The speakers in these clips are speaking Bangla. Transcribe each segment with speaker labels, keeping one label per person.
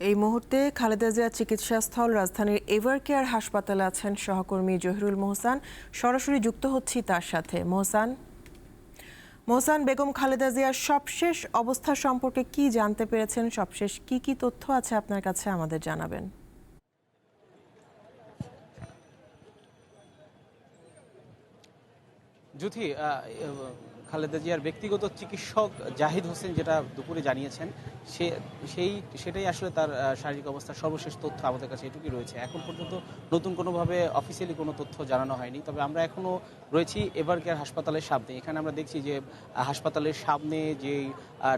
Speaker 1: এই মুহূর্তে খালেদা জিয়া চিকিৎসাস্থল রাজধানীর এভার কেয়ার হাসপাতালে আছেন সহকর্মী জহিরুল মোহসান। সরাসরি যুক্ত হচ্ছি তার সাথে। মোহসান? মোহসান, বেগম খালেদা জিয়ার সবশেষ অবস্থা সম্পর্কে কি জানতে পেরেছেন? সবশেষ কি কি তথ্য আছে আপনার কাছে আমাদের জানাবেন।
Speaker 2: জুথি খালেদা জিয়ার ব্যক্তিগত চিকিৎসক জাহিদ হোসেন যেটা দুপুরে জানিয়েছেন, সে, সেই, সেটাই আসলে তার শারীরিক অবস্থার সর্বশেষ তথ্য আমাদের কাছে এটুকুই রয়েছে। এখন পর্যন্ত নতুন কোনোভাবে অফিসিয়ালি কোনো তথ্য জানানো হয়নি, তবে আমরা এখনও রয়েছি এভার কেয়ার হাসপাতালের সামনে। এখানে আমরা দেখছি যে হাসপাতালের সামনে যেই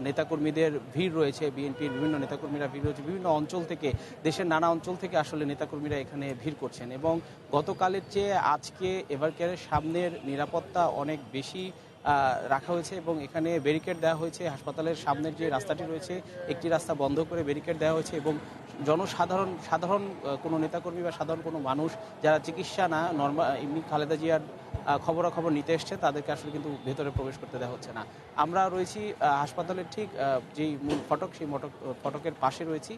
Speaker 2: নেতাকর্মীদের ভিড় রয়েছে, বিএনপির বিভিন্ন নেতাকর্মীরা ভিড় রয়েছে, বিভিন্ন অঞ্চল থেকে, দেশের নানা অঞ্চল থেকে আসলে নেতাকর্মীরা এখানে ভিড় করছেন এবং গতকালের চেয়ে আজকে এভার কেয়ারের সামনের নিরাপত্তা অনেক বেশি রাখা হয়েছে এবং এখানে ব্যারিকেড দেওয়া হয়েছে। হাসপাতালের সামনের যে রাস্তাটি রয়েছে, একটি রাস্তা বন্ধ করে ব্যারিকেড দেওয়া হয়েছে এবং জনসাধারণ, সাধারণ কোনো নেতাকর্মী বা সাধারণ কোনো মানুষ যারা চিকিৎসা না নর্মাল এমনি খালেদা জিয়ার খবরাখবর নিতে এসছে, তাদেরকে আসলে কিন্তু ভেতরে প্রবেশ করতে দেওয়া হচ্ছে না। আমরা রয়েছি হাসপাতালের ঠিক যেই মূল ফটক, সেই মটক, ফটকের পাশে রয়েছি।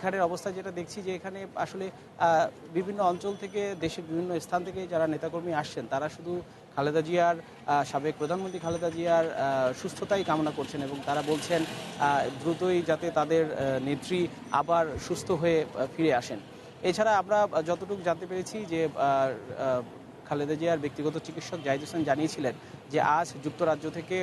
Speaker 2: এখানের অবস্থা যেটা দেখছি যে এখানে আসলে বিভিন্ন অঞ্চল থেকে দেশের বিভিন্ন স্থান থেকে যারা নেতাকর্মী আসছেন, তারা শুধু খালেদা জিয়ার সাবেক প্রধানমন্ত্রী খালেদা জিয়ার সুস্থতাই কামনা করছেন এবং তারা বলছেন দ্রুতই যাতে তাদের নেত্রী আবার সুস্থ হয়ে ফিরে আসেন। এছাড়া আমরা যতটুকু জানতে পেরেছি যে খালেদা জিয়ার ব্যক্তিগত চিকিৎসক জাহিদ হোসেন জানিয়েছিলেন যে আজ যুক্তরাজ্য থেকে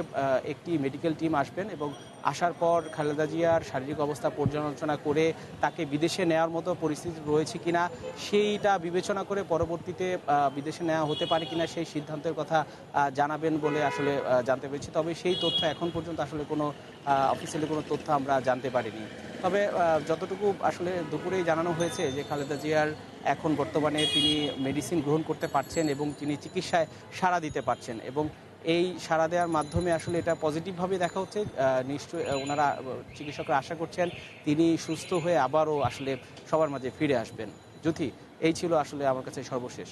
Speaker 2: একটি মেডিকেল টিম আসবেন এবং আসার পর খালেদা জিয়ার শারীরিক অবস্থা পর্যালোচনা করে তাকে বিদেশে নেওয়ার মতো পরিস্থিতি রয়েছে কিনা, সেইটা বিবেচনা করে পরবর্তীতে বিদেশে নেওয়া হতে পারে কিনা সেই সিদ্ধান্তের কথা জানাবেন বলে আসলে জানতে পেরেছি। তবে সেই তথ্য এখন পর্যন্ত আসলে কোনো অফিসিয়ালি কোনো তথ্য আমরা জানতে পারিনি। তবে যতটুকু আসলে দুপুরেই জানানো হয়েছে যে খালেদা জিয়ার এখন বর্তমানে তিনি মেডিসিন গ্রহণ করতে পারছেন এবং তিনি চিকিৎসায় সাড়া দিতে পারছেন এবং এই সাড়া দেওয়ার মাধ্যমে আসলে এটা পজিটিভভাবে দেখা হচ্ছে। নিশ্চয় ওনারা চিকিৎসকরা আশা করছেন তিনি সুস্থ হয়ে আবারও আসলে সবার মাঝে ফিরে আসবেন। জ্যোতি, এই ছিল আসলে আমার কাছে সর্বশেষ।